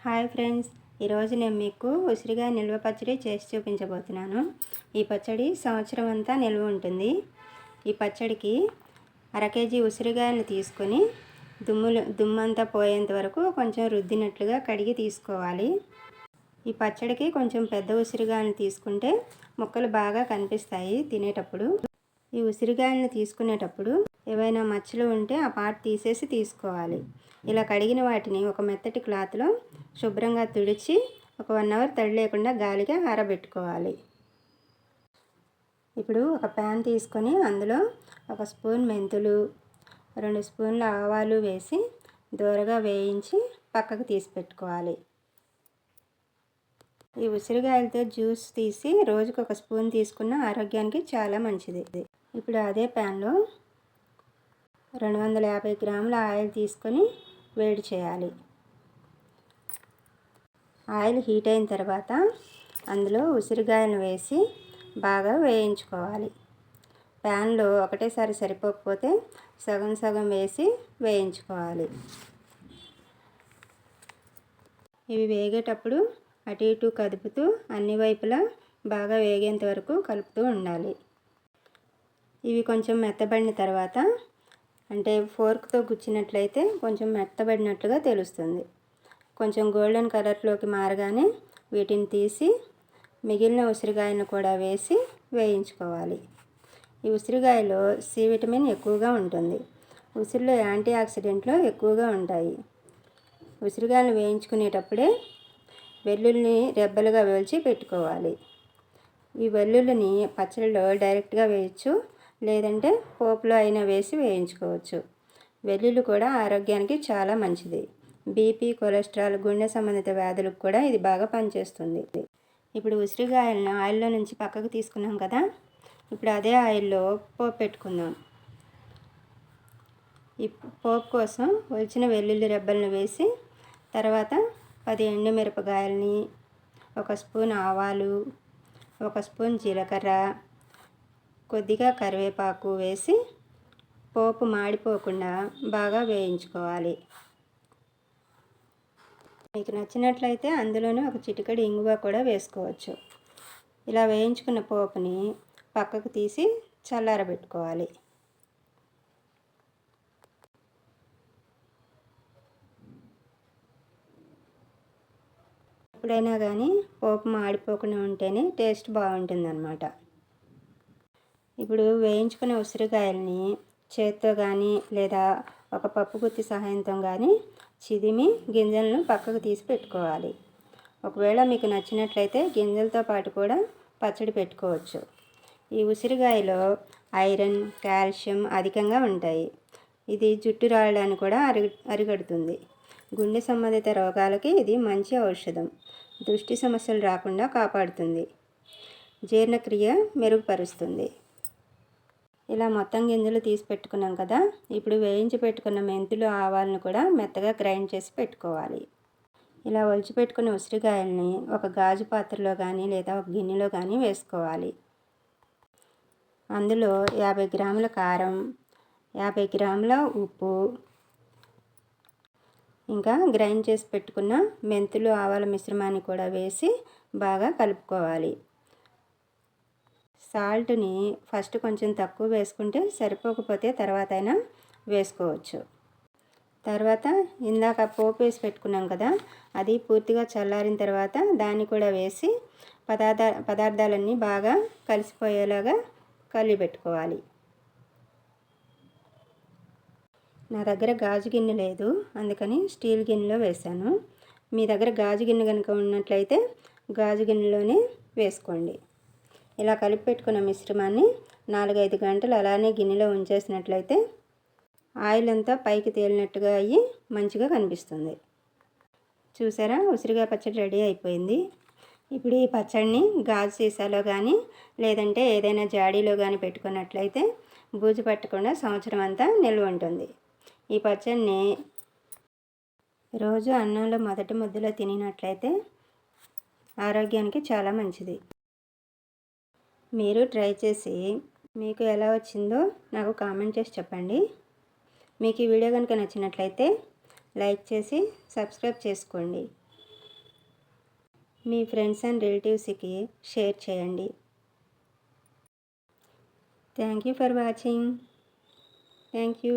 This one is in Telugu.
Hi friends. ఈరోజు నేను మీకు ఉసిరిగా నిల్వ పచ్చడి చేసి చూపించబోతున్నాను. ఈ పచ్చడి సంవత్సరం అంతా నిల్వ ఉంటుంది. ఈ పచ్చడికి అర కేజీ ఉసిరిగాయలు తీసుకొని దుమ్ములు దుమ్మంతా పోయేంత వరకు కొంచెం రుద్దినట్లుగా కడిగి తీసుకోవాలి. ఈ పచ్చడికి కొంచెం పెద్ద ఉసిరిగాయలు తీసుకుంటే ముక్కలు బాగా కనిపిస్తాయి తినేటప్పుడు. ఈ ఉసిరిగాయలను తీసుకునేటప్పుడు ఏవైనా మచ్చలు ఉంటే ఆ పార్ట్ తీసేసి తీసుకోవాలి. ఇలా కడిగిన వాటిని ఒక మెత్తటి క్లాత్లో శుభ్రంగా తుడిచి ఒక వన్ అవర్ తడి లేకుండా గాలిగా ఆరబెట్టుకోవాలి. ఇప్పుడు ఒక ప్యాన్ తీసుకొని అందులో ఒక స్పూన్ మెంతులు రెండు స్పూన్ల ఆవాలు వేసి దూరగా వేయించి పక్కకు తీసి పెట్టుకోవాలి. ఈ ఉసిరికాయలతో జ్యూస్ తీసి రోజుకు ఒక స్పూన్ తీసుకున్న ఆరోగ్యానికి చాలా మంచిది. ఇప్పుడు అదే ప్యాన్లో రెండు వందల యాభై గ్రాముల ఆయిల్ తీసుకొని వేడి చేయాలి. ఆయిల్ హీట్ అయిన తర్వాత అందులో ఉసిరికాయను వేసి బాగా వేయించుకోవాలి. ప్యాన్లో ఒకటేసారి సరిపోకపోతే సగం సగం వేసి వేయించుకోవాలి. ఇవి వేగేటప్పుడు అటు ఇటు కదుపుతూ అన్ని వైపులా బాగా వేగేంత వరకు కలుపుతూ ఉండాలి. ఇవి కొంచెం మెత్తబడిన తర్వాత అంటే ఫోర్క్తో గుచ్చినట్లయితే కొంచెం మెత్తబడినట్లుగా తెలుస్తుంది. కొంచెం గోల్డెన్ కలర్లోకి మారగానే వీటిని తీసి మిగిలిన ఉసిరికాయలను కూడా వేసి వేయించుకోవాలి. ఈ ఉసిరికాయలో సి విటమిన్ ఎక్కువగా ఉంటుంది. ఉసిరిలో యాంటీ ఆక్సిడెంట్లు ఎక్కువగా ఉంటాయి. ఉసిరికాయలు వేయించుకునేటప్పుడే వెల్లుల్ని రెబ్బలుగా వేల్చి పెట్టుకోవాలి. ఈ వెల్లుల్లిని పచ్చడిలో డైరెక్ట్గా వేయచ్చు. లేదంటే పోపులో అయినా వేసి వేయించుకోవచ్చు. వెల్లుల్లి కూడా ఆరోగ్యానికి చాలా మంచిది. బీపీ కొలెస్ట్రాల్ గుండె సంబంధిత వ్యాధులకు కూడా ఇది బాగా పనిచేస్తుంది. ఇప్పుడు ఉసిరికాయలను ఆయిల్లో నుంచి పక్కకు తీసుకున్నాం కదా? ఇప్పుడు అదే ఆయిల్లో పోపు పెట్టుకుందాం. ఈ పోపు కోసం వచ్చిన వెల్లుల్లి రెబ్బలను వేసి తర్వాత పది ఎండుమిరపకాయలని ఒక స్పూన్ ఆవాలు ఒక స్పూన్ జీలకర్ర కొద్దిగా కరివేపాకు వేసి పోపు మాడిపోకుండా బాగా వేయించుకోవాలి. మీకు నచ్చినట్లయితే అందులోనే ఒక చిటికడి ఇంగువ కూడా వేసుకోవచ్చు. ఇలా వేయించుకున్న పోపుని పక్కకు తీసి చల్లారబెట్టుకోవాలి. ఎప్పుడైనా కానీ పోపు మాడిపోకుండా ఉంటేనే టేస్ట్ బాగుంటుందన్నమాట. ఇప్పుడు వేయించుకునే ఉసిరికాయల్ని చేత్తో కానీ లేదా ఒక పప్పు గుత్తి సహాయంతో కానీ చిదిమి గింజలను పక్కకు తీసి పెట్టుకోవాలి. ఒకవేళ మీకు నచ్చినట్లయితే గింజలతో పాటు కూడా పచ్చడి పెట్టుకోవచ్చు. ఈ ఉసిరికాయలో ఐరన్ కాల్షియం అధికంగా ఉంటాయి. ఇది జుట్టు రాయడాన్ని కూడా అరి అరిగడుతుంది గుండె సంబంధిత రోగాలకి ఇది మంచి ఔషధం. దృష్టి సమస్యలు రాకుండా కాపాడుతుంది. జీర్ణక్రియ మెరుగుపరుస్తుంది. ఇలా మొత్తం గింజలు తీసి పెట్టుకున్నాం కదా. ఇప్పుడు వేయించి పెట్టుకున్న మెంతులు ఆవాలను కూడా మెత్తగా గ్రైండ్ చేసి పెట్టుకోవాలి. ఇలా ఒలిచి పెట్టుకున్న ఉసిరికాయల్ని ఒక గాజు పాత్రలో కానీ లేదా ఒక గిన్నెలో కానీ వేసుకోవాలి. అందులో యాభై గ్రాముల కారం యాభై గ్రాముల ఉప్పు ఇంకా గ్రైండ్ చేసి పెట్టుకున్న మెంతులు ఆవాల మిశ్రమాన్ని కూడా వేసి బాగా కలుపుకోవాలి. సాల్ట్ని ఫస్ట్ కొంచెం తక్కువ వేసుకుంటే సరిపోకపోతే తర్వాత అయినా వేసుకోవచ్చు. తర్వాత ఇందాక పోపు వేసి పెట్టుకున్నాం కదా అది పూర్తిగా చల్లారిన తర్వాత దాన్ని కూడా వేసి పదార్థ పదార్థాలన్నీ బాగా కలిసిపోయేలాగా కలిపి పెట్టుకోవాలి. నా దగ్గర గాజు గిన్నె లేదు అందుకని స్టీల్ గిన్నెలో వేసాను మీ దగ్గర గాజు గిన్నె కనుక ఉన్నట్లయితే గాజు గిన్నెలోనే వేసుకోండి. ఇలా కలిపి పెట్టుకున్న మిశ్రమాన్ని నాలుగైదు గంటలు అలానే గిన్నెలో ఉంచేసినట్లయితే ఆయిల్ అంతా పైకి తేలినట్టుగా అయ్యి మంచిగా కనిపిస్తుంది. చూసారా? ఉసిరిగా పచ్చడి రెడీ అయిపోయింది. ఇప్పుడు ఈ పచ్చడిని గాజు సీసాలో కానీ లేదంటే ఏదైనా జాడీలో కానీ పెట్టుకున్నట్లయితే బూజు పట్టకుండా సంవత్సరం అంతా నిల్వ ఉంటుంది. ఈ పచ్చడిని రోజు అన్నంలో మొదటి ముద్దలో తినినట్లయితే ఆరోగ్యానికి చాలా మంచిది. మీరు ట్రై చేసి మీకు ఎలా వచ్చిందో నాకు కామెంట్ చేసి చెప్పండి. మీకు ఈ వీడియో కనుక నచ్చినట్లయితే లైక్ చేసి సబ్స్క్రైబ్ చేసుకోండి. మీ ఫ్రెండ్స్ అండ్ రిలేటివ్స్కి షేర్ చేయండి. Thank you for watching. Thank you.